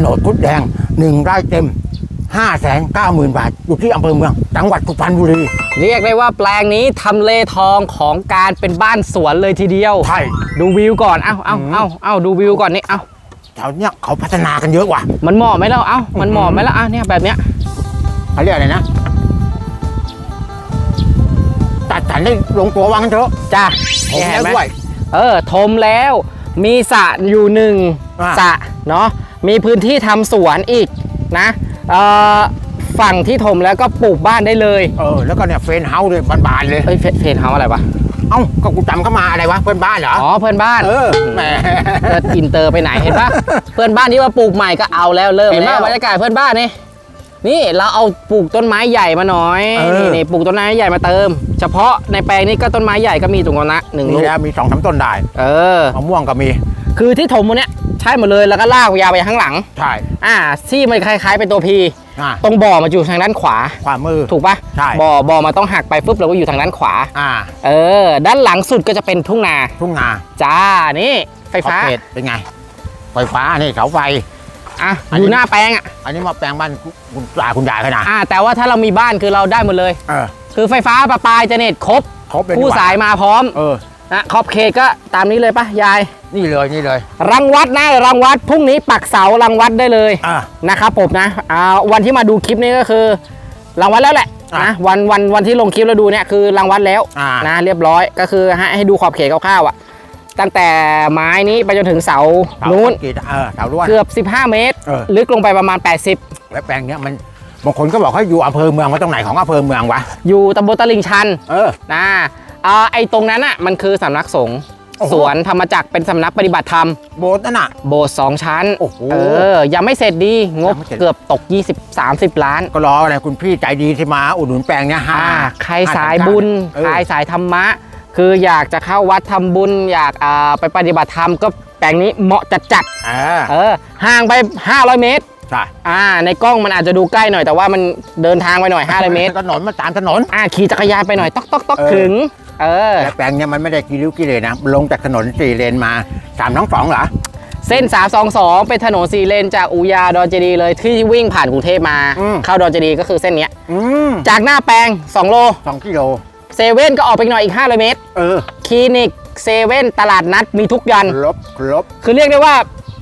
โนดคุดแดงหนึ่งไร่เต็มห้าแสนเก้าหมื่นบาท อยู่ที่อำเภอเมือง จังหวัดสุพรรณบุรี เรียกได้ว่าแปลงนี้ทำเลทองของการเป็นบ้านสวนเลยทีเดียว ใช่ ดูวิวก่อน เอ้าเอ้าอืมเอ้าเอ้าดูวิวก่อนนี่ เอ้า แถวเนี้ยเขาพัฒนากันเยอะว่ะมันเหมาะไหมเราเอ้า มันเหมาะไหมล่ะอะเนี่ยแบบเนี้ย เขาเรียกอะไรนะตัดสันได้ลงตัววางันเถอะจ้าผมเนี่ยแล้เห็วนไหมด้วย เออ ทมแล้ว มีสระอยู่หนึ่งอ่าสระเนาะมีพื้นที่ทำสวนอีกนะเอ่อฝั่งที่ถมแล้วก็ปลูกบ้านได้เลยเออ แล้วก็เนี่ยเฟรนเฮาส์เลยบานๆเลย เอ้ยเฟเพจเฮาอะไรวะเอ้าก็กูจำเข้ามาอะไรวะเพื่อนบ้านเหรออ๋อเพื่อนบ้านเออแหม เกิดอินเตอร์ไปไหนเห็นปะ เพื่อนบ้านที่ว่าปลูกใหม่ก็เอาแล้วเริ่มเห็นแล้วปะบรรยากาศเพื่อนบ้านนี่ นี่เราเอาปลูกต้นไม้ใหญ่มาหน่อยเออ นี่นี่ปลูกต้นไม้ใหญ่มาเติม เฉพาะในแปลงนี้ก็ต้นไม้ใหญ่ก็มีตรงนั้นนะหนึ่งนี่ลูกแล้วมีสองสามต้นได้เออ มะม่วงก็มีคือที่ถมมันเนี้ยใช่หมดเลยแล้วก็ลากยาวไปข้างหลัง ใช่อ่าที่มันคล้ายๆเป็นตัวพีอ่าตรงบ่อมาอยู่ทางด้านขวา ขวามือ ถูกปะใช่ บ่อบ่อมาต้องหักไปปุ๊บเราก็อยู่ทางด้านขวา อ่าเออ ด้านหลังสุดก็จะเป็นทุ่งนาทุ่งนาจ้านี่ไฟฟ้าออฟเขตเป็นไง ไฟฟ้านี่เสาไฟ อะอันอนี้ยู่หน้าแปลงอะอันนี้มาแปลงบ้านคุณตาคุณยายเขานะอ่าแต่ว่าถ้าเรามีบ้านคือเราได้หมดเลยเออคือไฟฟ้าประปาอินเทอร์เน็ตครบครบเลยผู้ดีกว่สายมาพร้อมเออนะขอบเขตก็ตามนี้เลยปะยาย นี่เลยนี่เลยรังวัดนะรังวัดพรุ่งนี้ปักเสารังวัดได้เลยอ่านะครับผมนะอ่าวันที่มาดูคลิปนี้ก็คือรังวัดแล้วแหละอะนะวันวันวันที่ลงคลิปแล้วดูเนี่ยคือรังวัดแล้วอ่านะเรียบร้อยก็คือให้ให้ดูขอบเขตคร่าวๆอะ ตั้งแต่ไม้นี้ไปจนถึงเสาเสานู้นคอกรีตเออเสาล้วน เกือบ 15 เมตร เออ ลึกลงไปประมาณ 80 แล้วแปลงเนี้ยมันบางคนก็บอกเขาอยู่อำเภอเมืองมาตรงไหนของอำเภอเมืองวะอยู่ตำบลตลิ่งชันเออ นะอ่าไอ้ตรงนั้นอะมันคือสำนักสงฆ์โอ้โห สวนธรรมจักรเป็นสำนักปฏิบัติธรรม โบสถ์นั่นน่ะ โบสถ์สองชั้น โอ้โหเออ ยังไม่เสร็จดี งบยังไม่เสร็จ เกือบตก 20 30 ล้าน ก็รออะไรคุณพี่ใจดีที่มาอุดหนุนแปลงเนี้ยห้าอ่า ใครห้สายสัญชติบุญ เออ ใครสายธรรมะ คืออยากจะเข้าวัดทำบุญ อยากอ่าไปปฏิบัติธรรมก็แปลงนี้เหมาะจัดจัดเออๆเออห่างไป 500 เมตรใช่อ่า ในกล้องมันอาจจะดูใกล้หน่อยแต่ว่ามันเดินทางไปหน่อย500เมตรถนนมาตามถนนอ่าขี่จักรยานไปหน่อยต๊อกต๊อกต๊อกเออถึงเออแต่แปลงเนี้ยมันไม่ได้กี่ริ้วกี่เลนนะลงจากถนนสี่เลนมาสามน้องสองเหรอเส้น 322 เป็นถนนสีเลนจากอุยาดอนเจดีย์เลยที่วิ่งผ่านกรุงเทพมาอืมเข้าดอนเจดีย์ก็คือเส้นเนี้ยอืมจากหน้าแปลง 2 โลสองกิโล เซเว่นก็ออกไปอีกหน่อยอีก 500 เมตร เออ คลินิกเซเว่นตลาดนัดมีทุกยัน ครบครบ คือเรียกได้ว่า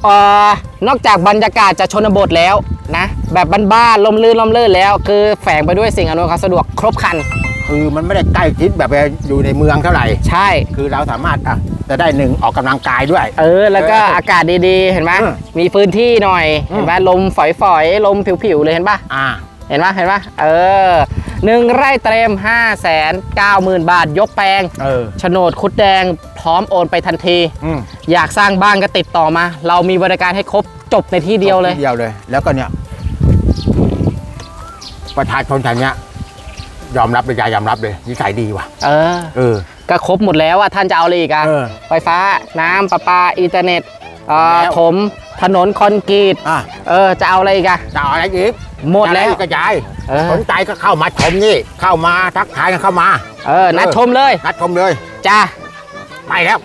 เออนอกจากบรรยากาศจะชนบทแล้วนะ แบบบ้านๆลมลื่นลมลื่นแล้ว คือแฝงไปด้วยสิ่งอำนวยความสะดวกครบครัน คือมันไม่ได้ใกล้ชิดแบบอยู่ในเมืองเท่าไหร่ ใช่ คือเราสามารถอะจะได้หนึ่งออกกำลังกายด้วย เออ แล้วก็เออออากาศดีๆ เห็นไหมอืมมีพื้นที่หน่อย อืม เห็นไหมลมฝอยๆ ลมผิวๆ เลยเห็นปะอ่า เห็นปะเห็นปะเออ หนึ่งไร่เต็ม5 9 0 0 0 0 บาท ยกแปลงเออโฉนดคุดแดงพร้อมโอนไปทันที อืมอยากสร้างบ้านก็ติดต่อมา เรามีบริการให้ครบจบในที่เดียวเลยที่เดียวเลย แล้วก็เนี่ย ประชาชนแถวเนี้ยยอมรับเลยยายยอมรับเลยนิสัยดีว่ะ เออ เออ ก็ครบหมดแล้วอะท่านจะเอาอะไรอีกอะเออไฟฟ้าน้ำประปาอินเทอร์เน็ตเอ่อแล้ว ถมถนนคอนกรีตอะเออจะเอาอะไรอีกอะจะเอาอะไรอีก หมดแล้ว จะอะไรอีกกระจายเออ สนใจก็เข้ามาชมนี่ เข้ามาทักทายกันเข้ามา เออนัดชมเลยนัดชมเลย จ้า ไปแล้ว